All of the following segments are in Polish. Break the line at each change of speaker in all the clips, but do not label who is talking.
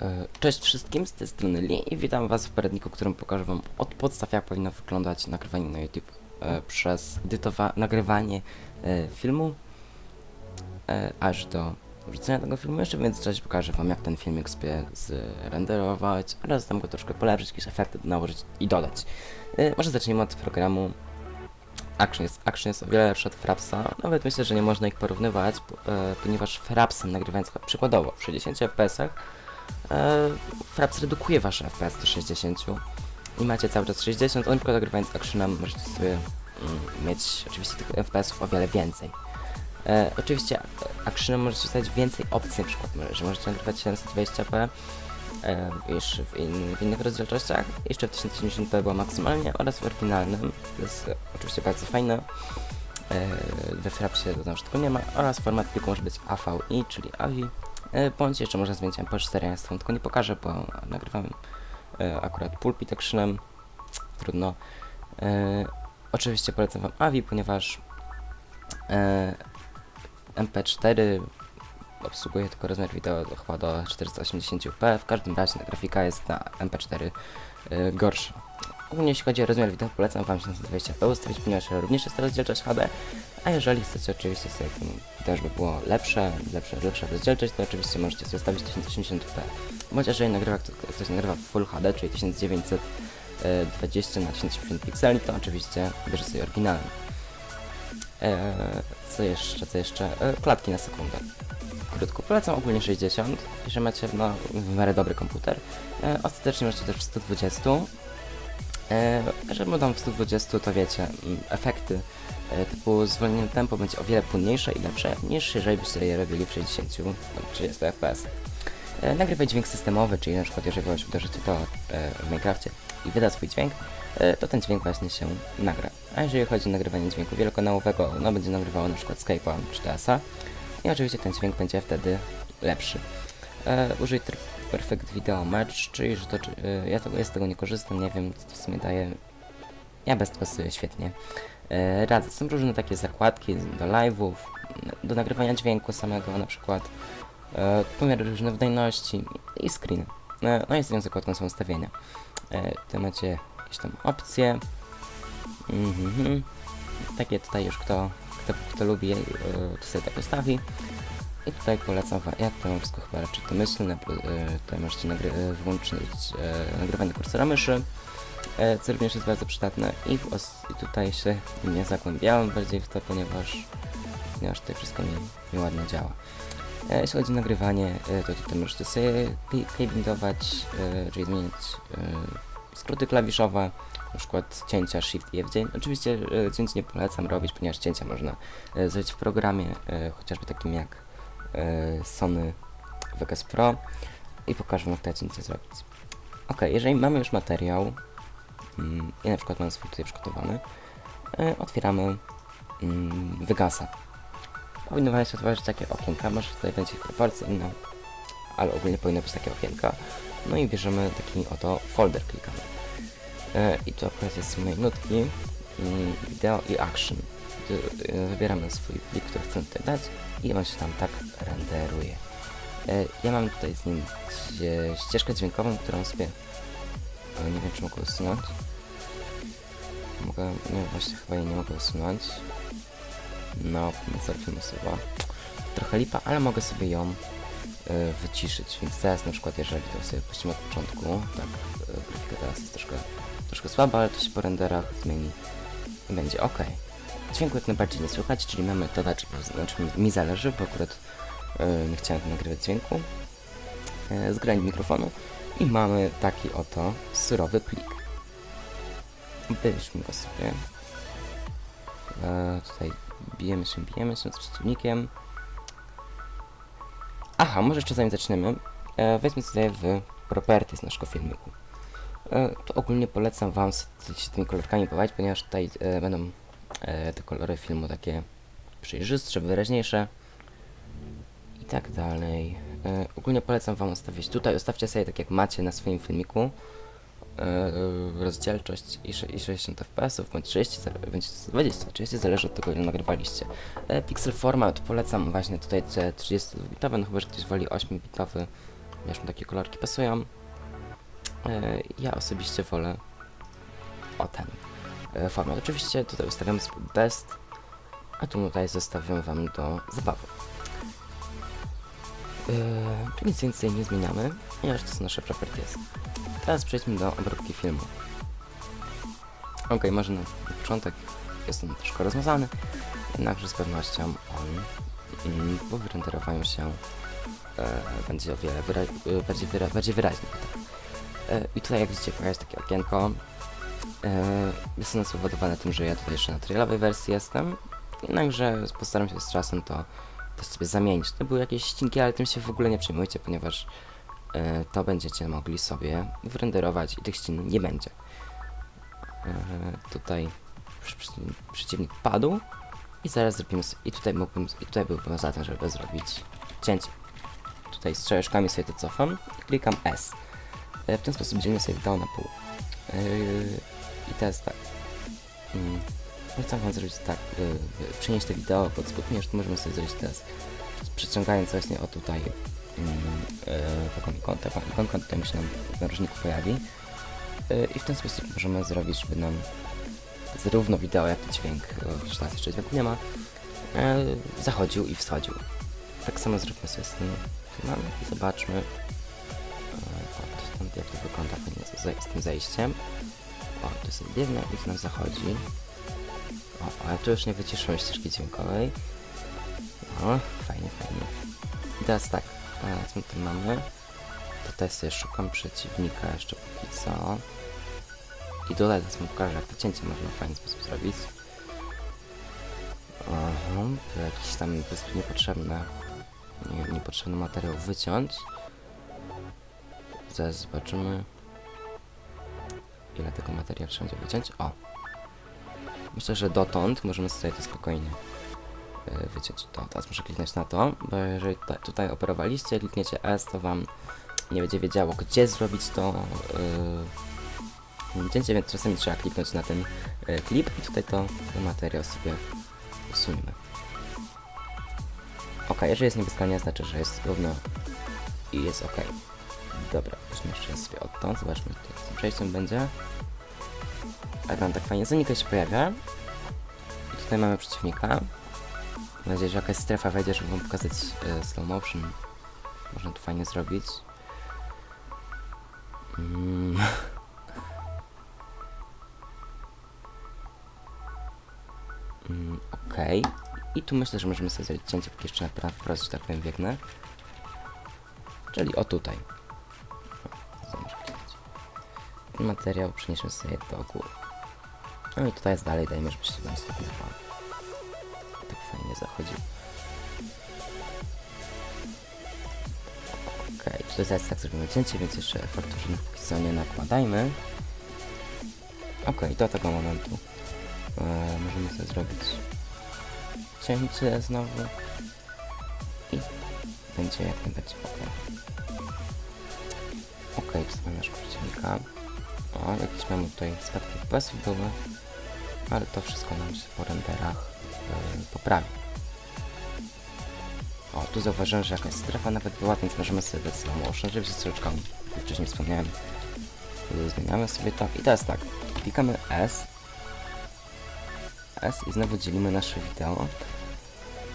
E, Cześć wszystkim, z tej strony Lee i witam was w poradniku, którym pokażę wam od podstaw jak powinno wyglądać nagrywanie na YouTube e, przez nagrywanie e, filmu e, aż do wrzucenia tego filmu. Jeszcze w międzyczasie pokażę wam jak ten filmik sobie zrenderować oraz tam go troszkę polepszyć, jakieś efekty nałożyć i dodać. Może zacznijmy od programu Action jest, Action jest o wiele lepszy od Frapsa, nawet myślę, że nie można ich porównywać, ponieważ Frapsem nagrywając przykładowo w 60 fps-ach e, Fraps redukuje wasze FPS do 60 i macie cały czas 60, on tylko nagrywając actionem możecie sobie mm, mieć oczywiście tych FPS-ów o wiele więcej. E, oczywiście e, actionem możecie dostać więcej opcji, na przykład że możecie nagrywać 720p e, niż w, in, w innych rozdzielczościach, jeszcze w 1080p było maksymalnie oraz w oryginalnym, to jest e, oczywiście bardzo fajne. E, we Frapsie to też tylko nie ma oraz format pliku może być AVI, czyli AVI E, bądź jeszcze można zmienić MP4, ja wam tylko nie pokażę, bo nagrywam e, akurat pulpit actionem, trudno. E, oczywiście polecam wam AVI, ponieważ e, MP4 obsługuje tylko rozmiar wideo do, chyba do 480p, w każdym razie grafika jest na MP4 e, gorsza. Ogólnie jeśli chodzi o rozmiar wideo, polecam wam 720p ustawić, ponieważ również jest rozdzielczość HD, a jeżeli chcecie oczywiście sobie wideo, żeby było lepsze, lepsze, lepsza rozdzielczość, to oczywiście możecie sobie ustawić 1080p. Bądź jeżeli nagrywa, kto- ktoś nagrywa w Full HD, czyli 1920 na 1080 pikseli, to oczywiście bierze sobie oryginalny. Eee, co jeszcze, co jeszcze? Eee, klatki na sekundę. Krótko, polecam ogólnie 60, jeżeli macie no, w miarę dobry komputer. Eee, ostatecznie możecie też w 120. Eee, jeżeli będą w 120, to wiecie, mm, efekty e, typu zwolnienie tempo będzie o wiele płynniejsze i lepsze niż jeżeli byście je robili w 60 bądź 30 fps. E, nagrywaj dźwięk systemowy, czyli na przykład jeżeli kogoś uderzycie to e, w Minecrafcie i wyda swój dźwięk, e, to ten dźwięk właśnie się nagra. A jeżeli chodzi o nagrywanie dźwięku wielokanałowego, no będzie nagrywało na przykład Skype'a czy TS-a i oczywiście ten dźwięk będzie wtedy lepszy. E, użyj tryb Perfect Video Match, czyli że to, e, ja, tego, ja z tego nie korzystam, nie wiem co to w sumie daje. Ja bez tego sobie świetnie e, radzę. Są różne takie zakładki do live'ów, do nagrywania dźwięku samego na przykład, e, pomiar różne wydajności i screen. No i z tą zakładką są ustawienia. E, tu macie jakieś tam opcje. Mhm. Takie tutaj już kto, kto, kto lubi, to sobie tak ustawi. I tutaj polecam wam, ja to wszystko chyba raczej domyślne, bo, tutaj możecie nagry- e, włączyć e, nagrywanie kursora myszy, e, co również jest bardzo przydatne i, i tutaj się nie zagłębiałem bardziej w to, ponieważ, ponieważ tutaj wszystko mi, mi ładnie działa. E, jeśli chodzi o nagrywanie, e, to tutaj możecie sobie klipingować, e, czyli zmienić e, skróty klawiszowe, na przykład cięcia Shift i F9. Oczywiście e, cięć nie polecam robić, ponieważ cięcia można e, zrobić w programie, e, chociażby takim jak Sony Vegas Pro i pokażę wam jak te cięcia zrobić. Ok, jeżeli mamy już materiał, mm, ja na przykład mam swój tutaj przygotowany, e, otwieramy mm, Vegasa. Powinno się otworzyć takie okienka, może tutaj będzie ich inna, ale ogólnie powinno być takie okienka. No i bierzemy taki oto folder, klikamy. E, I tu akurat jest minutki, mm, wideo i action. Wybieramy swój plik, który chcemy tutaj dać i on się tam tak renderuje. E, ja mam tutaj z nim ścieżkę dźwiękową, którą sobie nie wiem czy mogę usunąć. Mogę, nie właśnie chyba jej nie mogę usunąć. No, filmu słowa. Trochę lipa, ale mogę sobie ją e, wyciszyć, więc teraz na przykład jeżeli to sobie puścimy od początku, tak, e, grafika teraz jest troszkę, troszkę słaba, ale to się po renderach zmieni i będzie ok. Dźwięku jak najbardziej nie słychać, czyli mamy to, na mi zależy, bo akurat e, nie chciałem nagrywać dźwięku z grani mikrofonu i mamy taki oto surowy plik. Byliśmy go sobie. E, tutaj bijemy się, bijemy się z przeciwnikiem. Aha, może jeszcze zanim zaczniemy, e, weźmy sobie w properties naszego filmiku. To ogólnie polecam Wam się tymi kolorkami bawić, ponieważ tutaj e, będą te kolory filmu takie przejrzystsze, wyraźniejsze i tak dalej. E, ogólnie polecam Wam ustawić tutaj, ustawcie sobie tak jak macie na swoim filmiku e, rozdzielczość i, sze- i 60 fps bądź 30, zale- bądź 120, 30 zależy od tego ile nagrywaliście. E, pixel format polecam właśnie tutaj te 32-bitowe, no chyba, że ktoś woli 8-bitowy Wiesz, takie kolorki pasują. E, ja osobiście wolę o ten e, format. Oczywiście tutaj ustawiam best, a tu tutaj zostawiam wam do zabawy. Yy, nic więcej nie zmieniamy, ponieważ to są nasze properties. Teraz przejdźmy do obróbki filmu. Ok, może na, początek jest on troszkę rozmazany, jednakże z pewnością on mm, po wyrenderowaniu się e, będzie o wiele wyra bardziej, wyra bardziej wyraźny. I tutaj jak widzicie pojawia się takie okienko. E, jest ono tym, że ja tutaj jeszcze na trialowej wersji jestem, jednakże postaram się z czasem to to sobie zamienić. To były jakieś ścinki, ale tym się w ogóle nie przejmujcie, ponieważ e, to będziecie mogli sobie wyrenderować i tych ścin nie będzie. E, tutaj przy, przy, przeciwnik padł i zaraz zrobimy s- i tutaj mógłbym, i tutaj byłbym za tym, żeby zrobić cięcie. Tutaj strzałeczkami sobie to cofam i klikam S. E, w ten sposób dzielimy sobie wideo na pół. E, I teraz tak. Mm. No chcę wam zrobić tak, y, y, przenieść to wideo pod spód, możemy sobie zrobić teraz przyciągając właśnie o tutaj mm, y, taką ikonkę, taką ikonkę tutaj mi się nam w narożniku pojawi y, i w ten sposób możemy zrobić, żeby nam zarówno wideo, jak i dźwięk, y, chociaż teraz jeszcze dźwięku nie ma, y, zachodził i wschodził. Tak samo zróbmy sobie z tym filmem i zobaczmy y, jak to wygląda z tym zejściem. O, to jest biedne i to nam zachodzi. O, ale tu już nie wyciszyłem ścieżki dźwiękowej. O, fajnie, fajnie. I teraz tak, co my tu mamy? Tutaj sobie szukam przeciwnika jeszcze póki co. I tutaj teraz wam pokażę, jak to cięcie można w fajny sposób zrobić. Aha, tu jakiś tam po prostu nie, niepotrzebny materiał wyciąć. Zaraz zobaczymy, ile tego materiału trzeba będzie wyciąć. O, Myślę, że dotąd możemy sobie to spokojnie e, wyciąć. To teraz muszę kliknąć na to, bo jeżeli tutaj, operowaliście, klikniecie S, to wam nie będzie wiedziało, gdzie zrobić to yy, więc czasami trzeba kliknąć na ten yy, klip i tutaj to materiał sobie usuniemy. Ok, jeżeli jest niebieska, nie znaczy, że jest równo i jest ok. Dobra, raz sobie odtąd, zobaczmy, co z tym przejściem będzie. Tak nam tak fajnie zanika się pojawia. I tutaj mamy przeciwnika. Mam nadzieję, że jakaś strefa wejdzie, żeby wam pokazać e, slow motion. Można to fajnie zrobić. Mm. Mm, Okej. I tu myślę, że możemy sobie zrobić cięcie, póki jeszcze na prawo, że tak powiem, biegnę. Czyli o tutaj. Materiał przeniesiemy sobie do góry. No i tutaj jest dalej, dajmy, żeby się tam. Tak fajnie zachodzi. Okej, tutaj zaraz tak zrobimy cięcie, więc jeszcze żadnych póki co nie nakładajmy. Okej, do tego momentu e, możemy sobie zrobić cięcie znowu i będzie jak najbardziej ok. Okej, tu mamy naszego przeciwnika. O, jakieś mamy tutaj spadki FPS-ów były, ale to wszystko nam się po renderach yy, poprawi. O, tu zauważyłem, że jakaś strefa nawet była, więc możemy sobie dać slow motion, żeby się jak wcześniej wspomniałem, zmieniamy sobie to. I teraz tak, klikamy S, S i znowu dzielimy nasze wideo.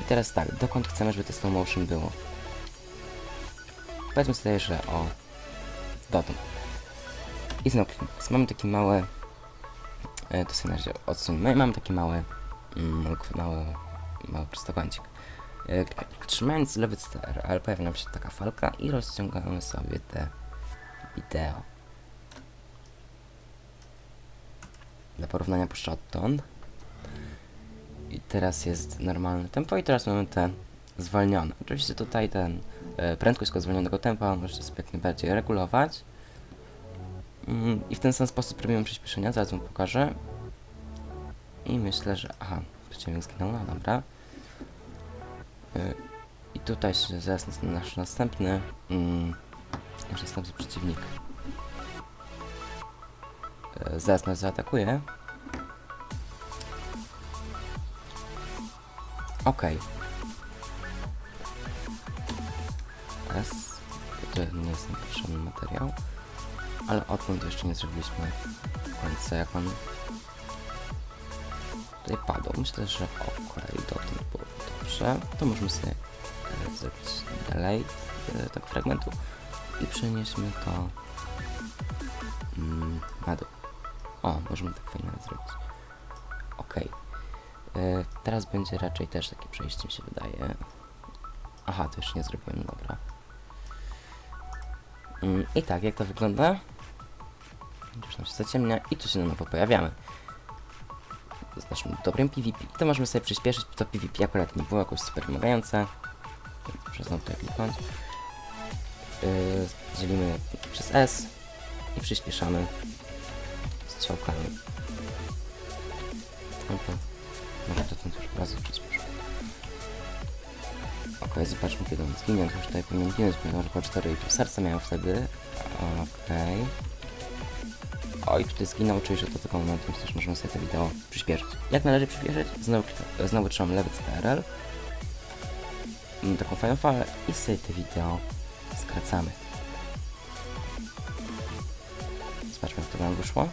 I teraz tak, dokąd chcemy, żeby to slow motion było? Powiedzmy sobie, że o, dotąd. I znowu. Mamy takie małe. E, to sobie na razie odsuńmy. Mamy taki mały. Mm, mały, mały prostokącik. E, trzymając lewy ster, ale pojawia nam się taka falka i rozciągamy sobie te wideo. Dla porównania puszczę odtąd. I teraz jest normalne tempo i teraz mamy te zwolnione. Oczywiście tutaj ten e, prędkość zwolnionego tempa możecie sobie jak najbardziej regulować. Mm, I w ten sam sposób robimy przyspieszenia, zaraz wam pokażę. I myślę, że... Aha, przeciwnik zginął, no dobra. Y, I tutaj zaraz nas- nasz następny... Mm, nasz następny przeciwnik. y, Zaraz nas zaatakuje. Okej. S. to nie jest potrzebny materiał. Ale odkąd jeszcze nie zrobiliśmy końca, jak on tutaj padł. Myślę, że okej, do tym było dobrze. To możemy sobie e, zrobić delay e, tego fragmentu i przenieśmy to mm, na dół. O, możemy tak fajnie zrobić. Okej. E, Teraz będzie raczej też takie przejście, mi się wydaje. Aha, to jeszcze nie zrobiłem, dobra. Mm, I tak, jak to wygląda? Już nam się zaciemnia i tu się na nowo pojawiamy. Z naszym dobrym PvP. I to możemy sobie przyspieszyć, to PvP akurat nie było jakoś super wymagające. Muszę znowu tutaj kliknąć. Yy, dzielimy przez S i przyspieszamy strzałkami. To może to ten też od razu przyspieszę. Okej, zobaczmy kiedy on zginie. To już tutaj powinien ginąć, ponieważ około 4,5 serca miałem wtedy. Okej. Oj, tutaj zginął, czyli że to tylko moment, więc też możemy sobie to wideo przyspieszyć. Jak należy przyspieszyć? Znowu, znowu trzymam lewy CTRL. Mam taką fajną falę i sobie to wideo skracamy. Zobaczmy, jak to nam wyszło.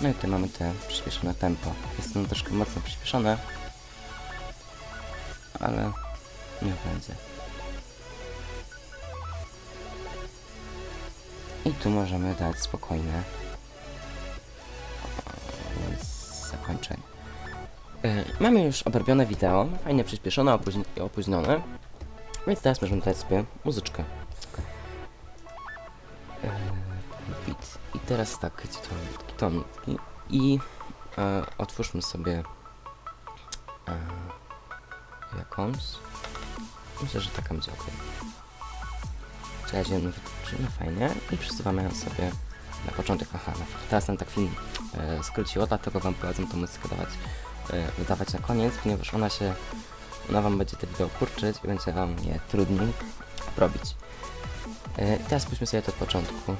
No i tutaj mamy te przyspieszone tempo. Jest ono troszkę mocno przyspieszone, ale nie będzie. I tu możemy dać spokojne zakończenie. E, Mamy już obrobione wideo, fajnie przyspieszone i opóźnione, więc teraz możemy dać sobie muzyczkę. Beat. I teraz tak, gdzie to takie toniki i e, otwórzmy sobie e, jakąś. Myślę, że taka będzie ok. No wytłumaczymy fajnie i przesuwamy ją sobie na początek. Aha, teraz nam tak film e, skróciło, dlatego wam polecam tą muzykę dawać, e, wydawać na koniec, ponieważ ona się, ona wam będzie te wideo kurczyć i będzie wam je trudniej robić. E, teraz spójrzmy sobie to od początku.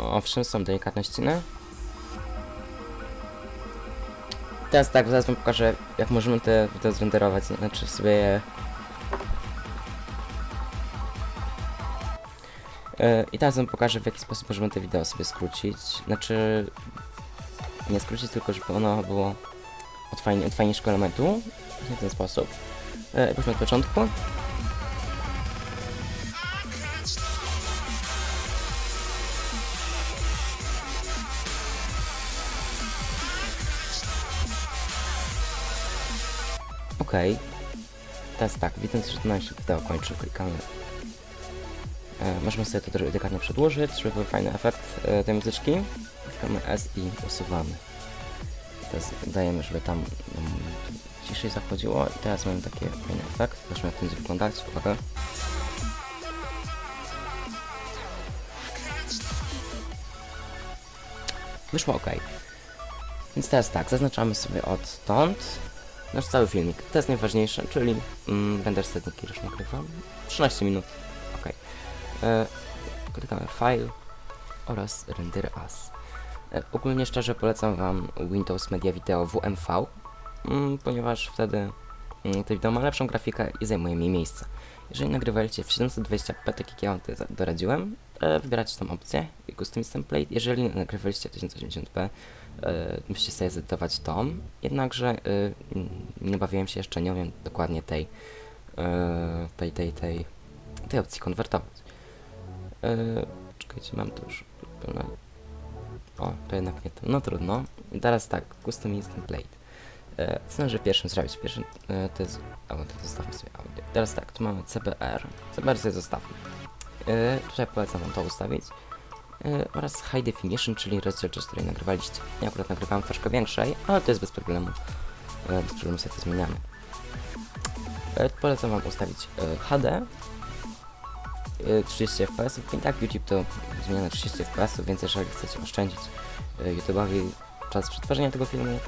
Owszem, są delikatne ściny. Teraz tak, zaraz wam pokażę, jak możemy te wideo zrenderować, znaczy sobie je... Yy, I teraz wam pokażę, w jaki sposób możemy te wideo sobie skrócić. Znaczy... Nie skrócić, tylko żeby ono było od, fajnie, od fajniejszego elementu. W ten sposób. Yy, Pójdźmy od początku. Okej. Teraz tak, widząc, że to nam się wideo kończy, klikamy. E, możemy sobie to delikatnie przedłużyć, żeby był fajny efekt e, tej muzyczki. Klikamy S i usuwamy. Teraz dajemy, żeby tam mm, ciszej zachodziło i teraz mamy taki fajny efekt. Zobaczmy jak to będzie wyglądać. Uwaga. Wyszło ok. Więc teraz tak, zaznaczamy sobie odtąd nasz cały filmik. To jest najważniejsze, czyli mm, render setniki już nagrywam. 13 minut. Ok. E, klikamy File oraz Render As. E, ogólnie szczerze polecam Wam Windows Media Video WMV, mm, ponieważ wtedy mm, to wideo ma lepszą grafikę i zajmuje mniej miejsca. Jeżeli nagrywaliście w 720p, tak jak ja doradziłem, e, wybieracie tą opcję i Customize Template. Jeżeli nagrywaliście w 1080p, e, musicie sobie zedytować tą, jednakże e, nie bawiłem się jeszcze, nie umiem dokładnie tej, e, tej, tej, tej, tej opcji konwertować. Czekajcie, mam to już. O, to jednak nie to. No trudno. Teraz tak, Customize Template. E, co należy pierwszym zrobić? Pierwszym to jest... O, to zostawmy sobie audio. Teraz tak, tu mamy CBR. CBR sobie zostawmy. Tutaj polecam to ustawić. E, oraz High Definition, czyli rozdzielczość, której nagrywaliście. Ja akurat nagrywałem troszkę większej, ale to jest bez problemu. E, bez problemu sobie to zmieniamy. E, polecam wam ustawić HD. e, 30 fps, i tak YouTube to zmienia 30 fps, więc jeżeli chcecie oszczędzić YouTube'owi czas przetwarzania tego filmu,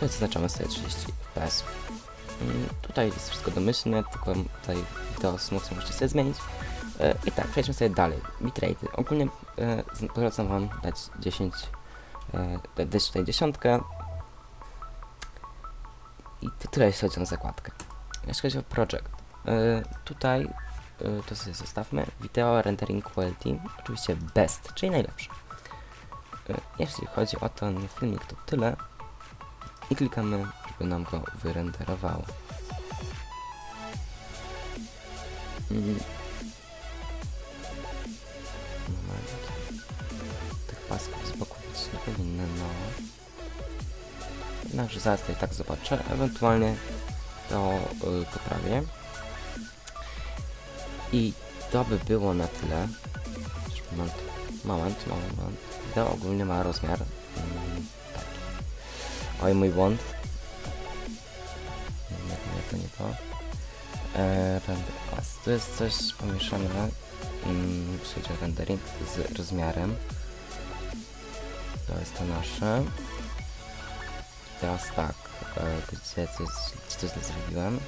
to zaznaczamy sobie 30 fps. Mm, Tutaj jest wszystko domyślne, tylko tutaj to smooth możecie sobie zmienić. E, I tak, przejdźmy sobie dalej. Bitrate. Ogólnie e, polecam wam dać 10, e, dać tutaj dziesiątkę. I tyle jeśli chodzi o zakładkę. Jeśli chodzi o project. E, tutaj e, to sobie zostawmy. Video rendering quality. Oczywiście best, czyli najlepsze. E, jeśli chodzi o ten filmik, to tyle. I klikamy, żeby nam go wyrenderowało. Mm. Jednakże zaraz i tak zobaczę, ewentualnie to y, poprawię. I to by było na tyle. Moment, moment, moment. Wideo ogólnie ma rozmiar mm. Oj, mój błąd. Nie, nie, to nie to. As. Tu jest coś pomieszane, mm, o rendering z rozmiarem. To jest to nasze. Teraz tak, e, gdzie coś, to źle zrobiłem?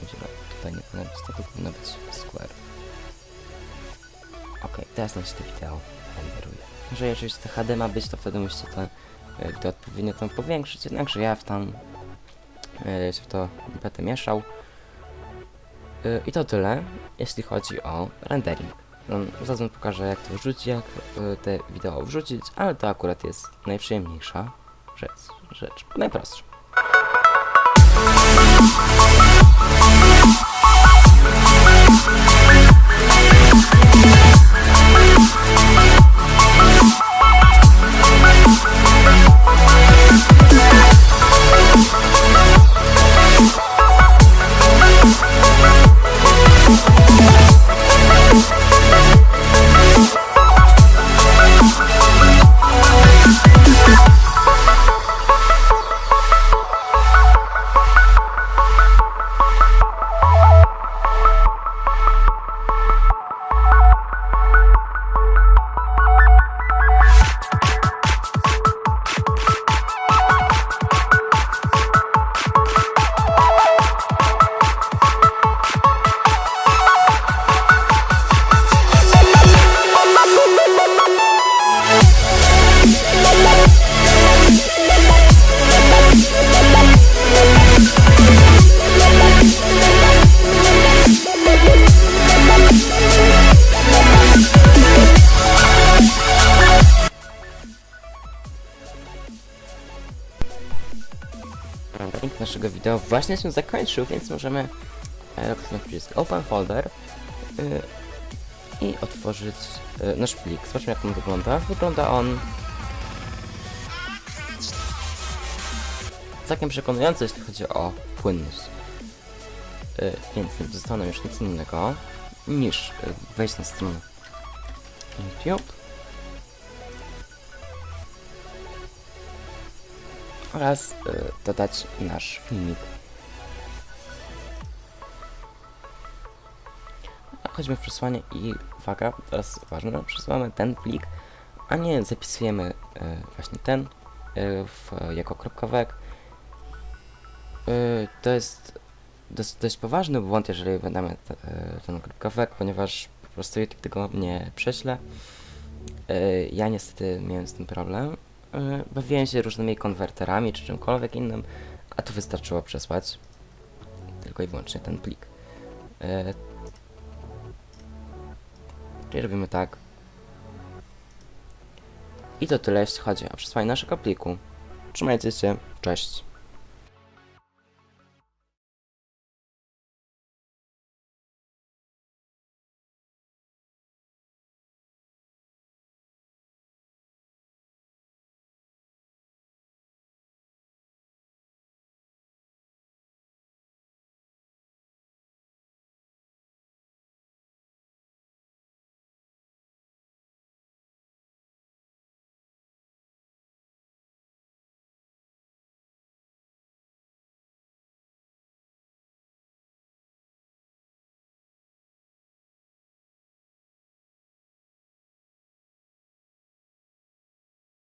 No, tutaj nie powinno być, to powinno być square. Okej, teraz nam się to wideo renderuje. Jeżeli oczywiście to HD ma być, to wtedy musicie to, to odpowiednio tam powiększyć, jednakże ja w tam e, się w to będę mieszał. E, I to tyle, jeśli chodzi o rendering. No, wam pokażę jak to wrzucić, jak te wideo wrzucić, ale to akurat jest najprzyjemniejsza rzecz, rzecz najprostsza. Link wideo właśnie się zakończył, więc możemy e, kliknąć przycisk Open Folder y, i otworzyć y, nasz plik. Zobaczmy jak on wygląda. Wygląda on całkiem przekonująco, jeśli chodzi o płynność. Więc nie pozostało nam już nic innego niż wejść na stronę YouTube oraz y, dodać nasz filmik. Chodźmy w przesłanie i uwaga, teraz ważne, przesyłamy ten plik, a nie zapisujemy y, właśnie ten y, w, jako kropkowek. To jest dość, dość poważny błąd, jeżeli wydamy te, ten kropkowek, ponieważ po prostu YouTube tego nie prześle. Ja niestety miałem z tym problem. Bawiłem się różnymi konwerterami czy czymkolwiek innym, a tu wystarczyło przesłać tylko i wyłącznie ten plik. Y, Czyli robimy tak. I to tyle jeśli chodzi o przesłanie naszego pliku. Trzymajcie się, cześć.